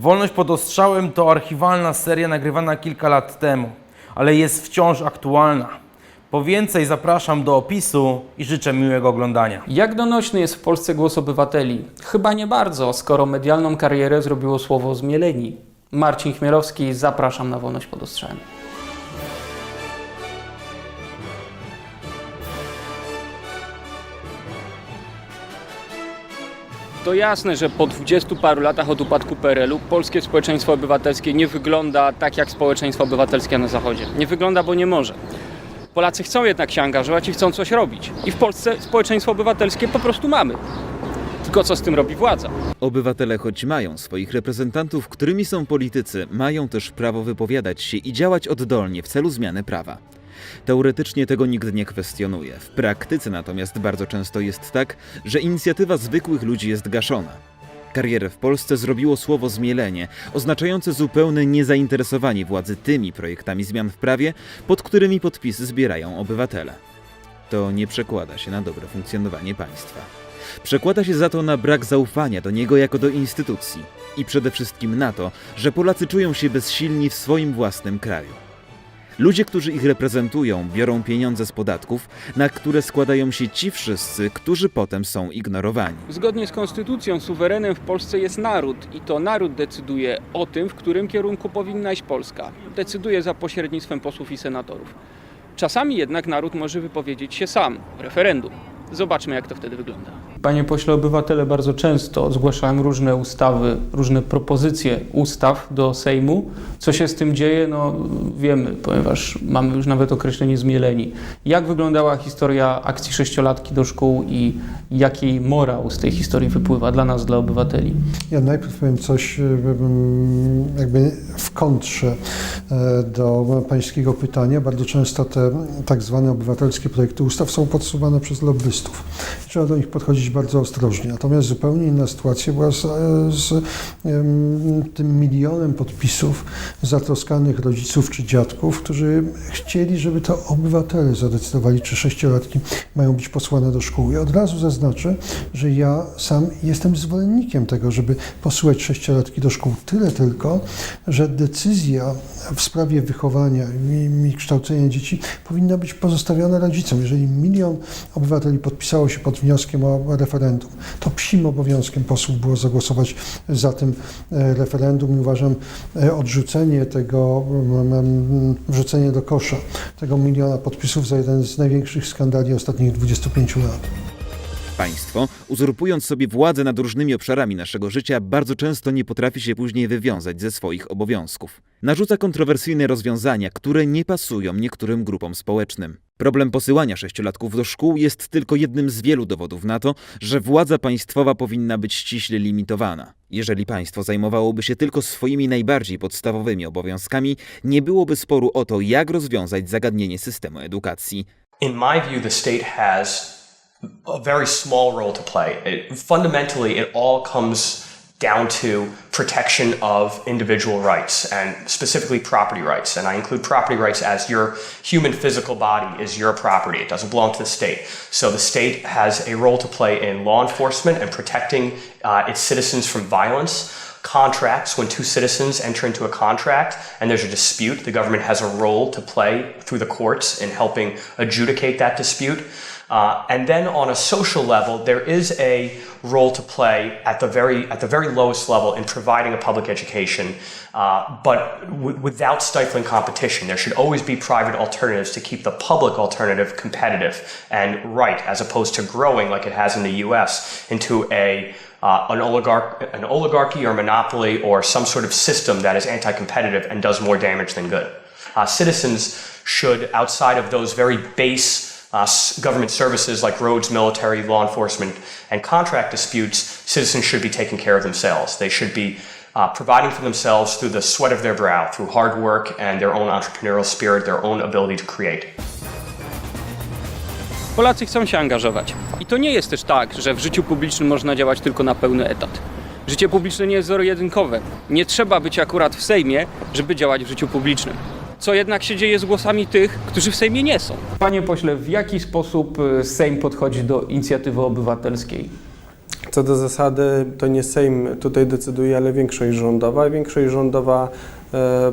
Wolność pod ostrzałem to archiwalna seria nagrywana kilka lat temu, ale jest wciąż aktualna. Po więcej zapraszam do opisu i życzę miłego oglądania. Jak donośny jest w Polsce głos obywateli? Chyba nie bardzo, skoro medialną karierę zrobiło słowo zmieleni. Marcin Chmielowski, zapraszam na wolność pod ostrzałem. To jasne, że po dwudziestu paru latach od upadku PRL-u polskie społeczeństwo obywatelskie nie wygląda tak jak społeczeństwo obywatelskie na Zachodzie. Nie wygląda, bo nie może. Polacy chcą jednak się angażować i chcą coś robić. I w Polsce społeczeństwo obywatelskie po prostu mamy. Tylko co z tym robi władza? Obywatele, choć mają swoich reprezentantów, którymi są politycy, mają też prawo wypowiadać się i działać oddolnie w celu zmiany prawa. Teoretycznie tego nikt nie kwestionuje. W praktyce natomiast bardzo często jest tak, że inicjatywa zwykłych ludzi jest gaszona. Karierę w Polsce zrobiło słowo zmielenie, oznaczające zupełne niezainteresowanie władzy tymi projektami zmian w prawie, pod którymi podpisy zbierają obywatele. To nie przekłada się na dobre funkcjonowanie państwa. Przekłada się za to na brak zaufania do niego jako do instytucji i przede wszystkim na to, że Polacy czują się bezsilni w swoim własnym kraju. Ludzie, którzy ich reprezentują, biorą pieniądze z podatków, na które składają się ci wszyscy, którzy potem są ignorowani. Zgodnie z konstytucją suwerenem w Polsce jest naród i to naród decyduje o tym, w którym kierunku powinna iść Polska. Decyduje za pośrednictwem posłów i senatorów. Czasami jednak naród może wypowiedzieć się sam referendum. Zobaczmy, jak to wtedy wygląda. Panie pośle, obywatele bardzo często zgłaszają różne ustawy, różne propozycje ustaw do Sejmu. Co się z tym dzieje? No wiemy, ponieważ mamy już nawet określenie zmieleni. Jak wyglądała historia akcji sześciolatki do szkół i jaki morał z tej historii wypływa dla nas, dla obywateli? Ja najpierw powiem coś e, jakby w kontrze e, do pańskiego pytania. Bardzo często te tak zwane obywatelskie projekty ustaw są podsuwane przez lobbystów. Trzeba do nich podchodzić bardzo ostrożnie. Natomiast zupełnie inna sytuacja była z, z tym milionem podpisów zatroskanych rodziców czy dziadków, którzy chcieli, żeby to obywatele zadecydowali, czy sześciolatki mają być posłane do szkół. I od razu zaznaczę, że ja sam jestem zwolennikiem tego, żeby posyłać sześciolatki do szkół. Tyle tylko, że decyzja w sprawie wychowania i, i kształcenia dzieci powinna być pozostawiona rodzicom. Jeżeli milion obywateli podpisało się pod wnioskiem o referendum, to psim obowiązkiem posłów było zagłosować za tym e, referendum i uważam e, odrzucenie tego, mm, mm, wrzucenie do kosza tego miliona podpisów za jeden z największych skandali ostatnich 25 lat. Państwo, uzurpując sobie władzę nad różnymi obszarami naszego życia, bardzo często nie potrafi się później wywiązać ze swoich obowiązków. Narzuca kontrowersyjne rozwiązania, które nie pasują niektórym grupom społecznym. Problem posyłania sześciolatków do szkół jest tylko jednym z wielu dowodów na to, że władza państwowa powinna być ściśle limitowana. Jeżeli państwo zajmowałoby się tylko swoimi najbardziej podstawowymi obowiązkami, nie byłoby sporu o to, jak rozwiązać zagadnienie systemu edukacji. in my view, the state has a very small role to play. It, fundamentally, it all comes down to protection of individual rights and specifically property rights. And I include property rights as your human physical body is your property. It doesn't belong to the state. So the state has a role to play in law enforcement and protecting uh, its citizens from violence contracts when two citizens enter into a contract and there's a dispute the government has a role to play through the courts in helping adjudicate that dispute uh, and then on a social level there is a role to play at the very at the very lowest level in providing a public education uh, but w- without stifling competition there should always be private alternatives to keep the public alternative competitive and right as opposed to growing like it has in the US into a uh, an, oligarch, an oligarchy or monopoly or some sort of system that is anti-competitive and does more damage than good. Uh, citizens should, outside of those very base uh, government services like roads, military, law enforcement, and contract disputes, citizens should be taking care of themselves. They should be uh, providing for themselves through the sweat of their brow, through hard work and their own entrepreneurial spirit, their own ability to create. Polacy chcą się angażować. I to nie jest też tak, że w życiu publicznym można działać tylko na pełny etat. Życie publiczne nie jest zero-jedynkowe. Nie trzeba być akurat w Sejmie, żeby działać w życiu publicznym. Co jednak się dzieje z głosami tych, którzy w Sejmie nie są. Panie pośle, w jaki sposób y, Sejm podchodzi do inicjatywy obywatelskiej? Co do zasady, to nie Sejm tutaj decyduje, ale większość rządowa. Większość rządowa e,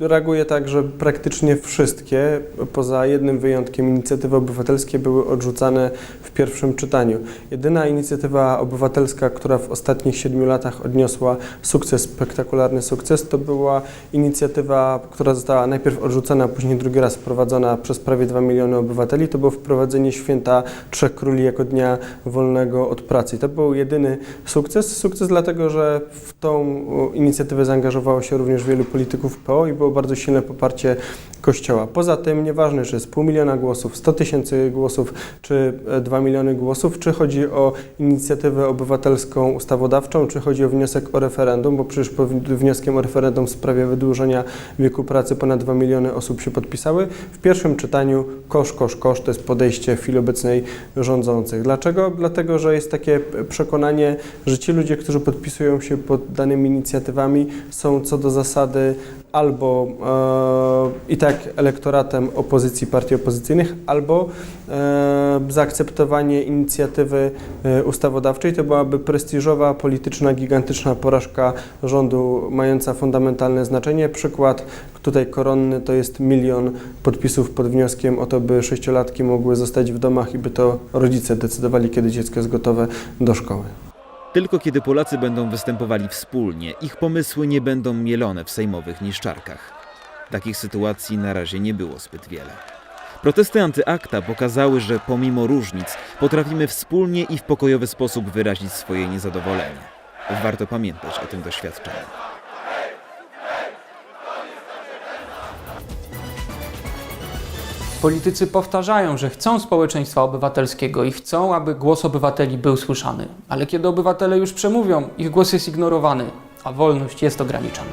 reaguje tak, że praktycznie wszystkie, poza jednym wyjątkiem, inicjatywy obywatelskie były odrzucane w pierwszym czytaniu. Jedyna inicjatywa obywatelska, która w ostatnich siedmiu latach odniosła sukces, spektakularny sukces, to była inicjatywa, która została najpierw odrzucona, a później drugi raz wprowadzona przez prawie 2 miliony obywateli. To było wprowadzenie święta Trzech Króli jako dnia wolnego od pracy. To był jedyny sukces. Sukces dlatego, że w tą inicjatywę zaangażowało się również wielu polityków PO i było bardzo silne poparcie Kościoła. Poza tym nieważne, czy jest pół miliona głosów, 100 tysięcy głosów, czy 2 miliony głosów, czy chodzi o inicjatywę obywatelską ustawodawczą, czy chodzi o wniosek o referendum, bo przecież pod wnioskiem o referendum w sprawie wydłużenia wieku pracy ponad 2 miliony osób się podpisały. W pierwszym czytaniu kosz, kosz, kosz to jest podejście w chwili obecnej rządzących. Dlaczego? Dlatego, że jest takie przekonanie, że ci ludzie, którzy podpisują się pod danymi inicjatywami są co do zasady albo e, i tak elektoratem opozycji, partii opozycyjnych, albo e, zaakceptowanie inicjatywy e, ustawodawczej to byłaby prestiżowa, polityczna, gigantyczna porażka rządu mająca fundamentalne znaczenie. Przykład tutaj koronny to jest milion podpisów pod wnioskiem o to, by sześciolatki mogły zostać w domach i by to rodzice decydowali, kiedy dziecko jest gotowe do szkoły. Tylko kiedy Polacy będą występowali wspólnie, ich pomysły nie będą mielone w sejmowych niszczarkach. Takich sytuacji na razie nie było zbyt wiele. Protesty antyakta pokazały, że pomimo różnic potrafimy wspólnie i w pokojowy sposób wyrazić swoje niezadowolenie. Warto pamiętać o tym doświadczeniu. Politycy powtarzają, że chcą społeczeństwa obywatelskiego i chcą, aby głos obywateli był słyszany. Ale kiedy obywatele już przemówią, ich głos jest ignorowany, a wolność jest ograniczana.